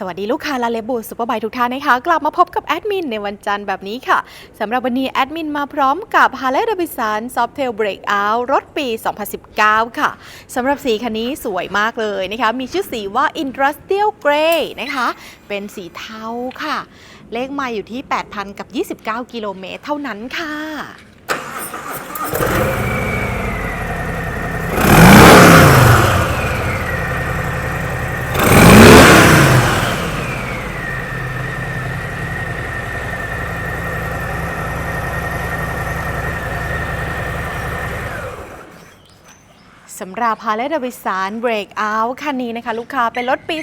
สวัสดีลูกค้าละเลบูซูเปอร์บายทุกท่านนะคะ กลับมาพบกับแอดมินในวันจันทร์แบบนี้ค่ะสำหรับวันนี้แอดมินมาพร้อมกับ Harley Davidson Softail Breakout รถปี 2019 ค่ะสำหรับสีคันนี้สวยมากเลยนะคะ มีชื่อสีว่า Industrial Grey นะคะ เป็นสีเทาค่ะ เลขไมาอยู่ที่ 8,000 กับ 29 กิโลเมตรเท่านั้นค่ะ สำหรับ Harley Davidson Breakout คันนี้นะคะ ลูกค้าเป็นรถปี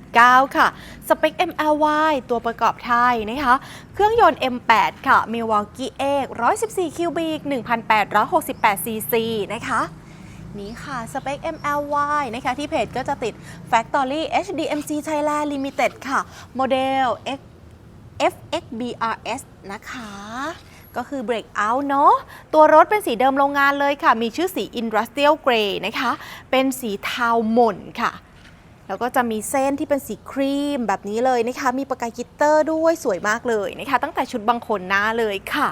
2019 ค่ะ สเปค MLY ตัวประกอบไทยนะคะ เครื่องยนต์ M8 ค่ะ Milwaukee X 114คิวบิก1,868 cc นะคะนี่ค่ะ สเปค MLY นะคะที่เพจก็จะติด Factory HDMC Thailand Limited ค่ะ โมเดล FXBRS นะคะ ก็คือ Breakout เนอะตัวรถเป็นสีเดิมโรงงานเลยค่ะ มีชื่อสี Industrial Grey นะคะ เป็นสีเทาหม่นค่ะ แล้วก็จะมีเส้นที่เป็นสีครีมแบบนี้เลยนะคะ มีประกายกิตเตอร์ด้วยสวยมากเลยนะคะ ตั้งแต่ชุดบางคนหน้าเลยค่ะ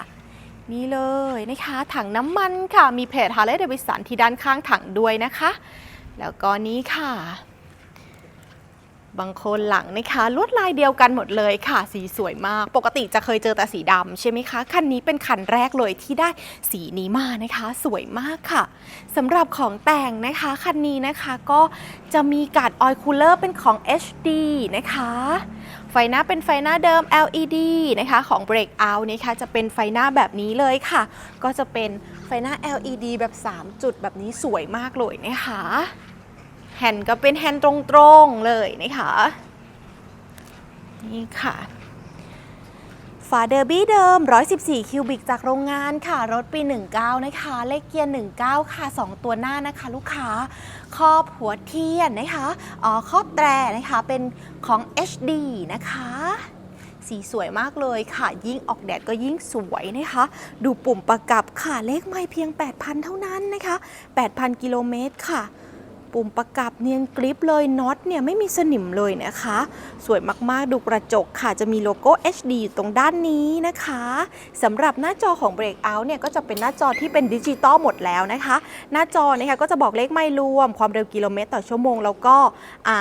นี่เลยนะคะ ถังน้ำมันค่ะ มีเพจ Harley Davidson ที่ด้านข้างถังด้วยนะคะ แล้วก็นี้ค่ะ บางคนหลังนะคะ ลวดลายเดียวกันหมดเลยค่ะ สีสวยมาก ปกติจะเคยเจอแต่สีดำใช่ไหมคะ คันนี้เป็นคันแรกเลยที่ได้สีนี้มานะคะ สวยมากค่ะสำหรับของแต่งนะคะ คันนี้นะคะก็จะมีการ์ดออยคูลเลอร์เป็นของ HD นะคะไฟหน้าเป็นไฟหน้าเดิม LED นะคะของ Breakout นะคะจะเป็นไฟหน้าแบบนี้เลยค่ะ ก็จะเป็นไฟหน้า LED แบบ 3 จุดแบบนี้สวยมากเลยนะคะ แฮนด์ก็เป็นแฮนด์ตรงๆเลยนะคะนี่ค่ะฝาเดอร์บี้เดิม 114 คิวบิกจากโรงงานค่ะ รถปี 19 นะคะ เลขเกียร์ 19 ค่ะ 2 ตัวหน้านะคะ ลูกค้า ครอบหัวเทียนนะคะอ๋อครอบแตรนะคะ เป็นของ HD นะคะ สีสวยมากเลยค่ะ ยิ่งออกแดดก็ยิ่งสวยนะคะ ดูปุ่มประกับค่ะ เลขไม่เพียง 8,000 เท่านั้นนะคะ 8,000 กิโลเมตรค่ะ ปุ่มประกับเนียนกริปเลยน็อตเนี่ยไม่มีสนิมเลยนะคะ สวยมากๆดูกระจกค่ะจะมีโลโก้ HD อยู่ตรงด้านนี้นะคะสำหรับหน้าจอของ Breakout เนี่ยก็จะเป็นหน้าจอที่เป็นดิจิตอลหมดแล้วนะคะ หน้าจอนะคะก็จะบอกเลขไม่รวม ความเร็วกิโลเมตรต่อชั่วโมงแล้วก็อ่า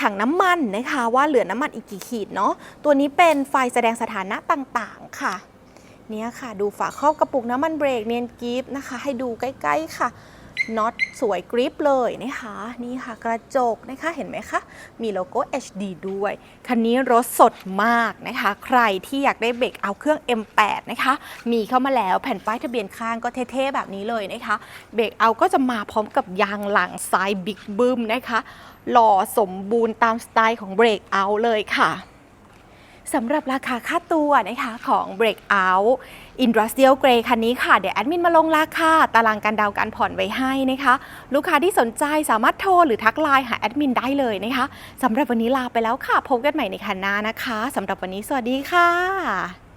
ถังน้ำมันนะคะว่าเหลือน้ำมันอีกกี่ขีดเนาะตัวนี้เป็นไฟแสดงสถานะต่างๆค่ะเนี่ยค่ะ ดูฝาครอบกระปุกน้ำมันเบรกเนียนกริฟนะคะ ให้ดูใกล้ ๆ ค่ะ น็อตสวยกริปเลยนะคะนี่ค่ะกระจกนะคะเห็นไหมคะมีโลโก้ HD ด้วย คันนี้รถสดมากนะคะ ใครที่อยากได้เบรกเอาเครื่อง M8 นะคะมีเข้ามาแล้วแผ่นป้ายทะเบียนข้างก็เท่ๆแบบนี้เลยนะคะเบรกเอาก็จะมาพร้อมกับยางหลังซ้ายบิ๊กบึ้มนะคะหล่อสมบูรณ์ตามสไตล์ของเบรกเอาเลยค่ะ สำหรับราคาค่าตัวนะคะของ Breakout Industrial Grey คันนี้ค่ะ เดี๋ยวแอดมินมาลงราคาตารางการดาวน์การผ่อนไว้ให้นะคะ ลูกค้าที่สนใจสามารถโทรหรือทักไลน์หาแอดมินได้เลยนะคะสำหรับวันนี้ลาไปแล้วค่ะ พบกันใหม่ในคันหน้านะคะสำหรับวันนี้สวัสดีค่ะ